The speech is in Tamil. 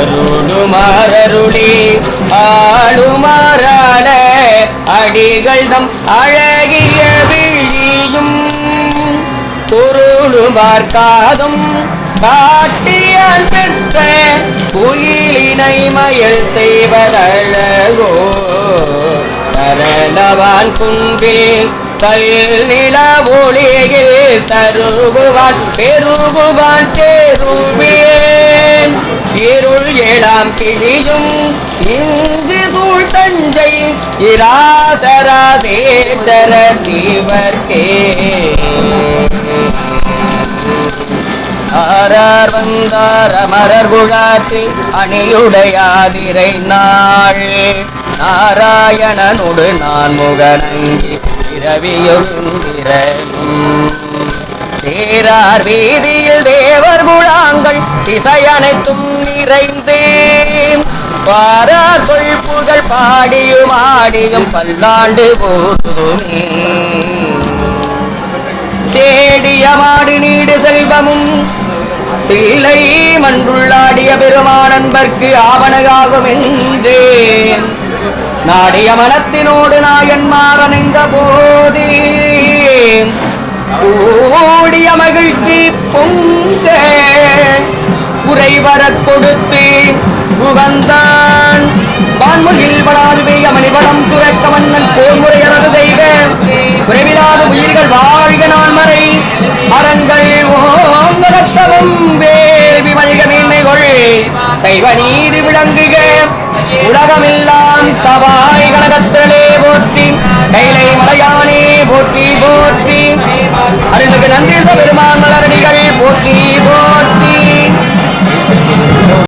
அருளுமாரருளி ஆளுமாறான அடிகள் தம் அழகிய விழியும். பொருளுமார்க்காதும் காட்டியான் பெற்ற குயிலினை மயல் செய்வதழகோ. கரணவான் குன்றில் கல் நில ஒளியில் தருகுவான் பெருகுவான் தேருவேன் கிழியும் கிளியும் இங்கு சூழ் தஞ்சை இராதரா தேதர தீவர்க்கே. ஆரார் வந்தார் அமரர் குழாத்தி அணியுடையாதிரை நாள். நாராயணனோடு நான் முகநங்கி இரவியொருந்திரனும் தேரார் வீதியில் தேவர் குழாங்கள் திசை அனைத்தும் நிறைந்தேன் ஆடியும் பல்லாண்டு போதுமே தேடிய மாடு நீடு செல்வமும் பிள்ளை மன்றுள்ளாடிய பெருமானன்பர்க்கு ஆவணகாகும் என்றேன் நாடிய மனத்தினோடு நாயன் அணைந்த போதே. ஓடிய மகிழ்ச்சி பொங்க. உரை வரக் கொடுத்து உகந்தான் வான்முகில் படாதுவே மரங்கள் வாழ்க நான் மறை. மரங்கள் ஓங்கரத்தவும் வேள்வி மழிக மேன்மைகள். சைவ நீதி விளங்குக. உலகமெல்லாம் தவாய் கழகத்திலே போற்றி. கைலை மலையா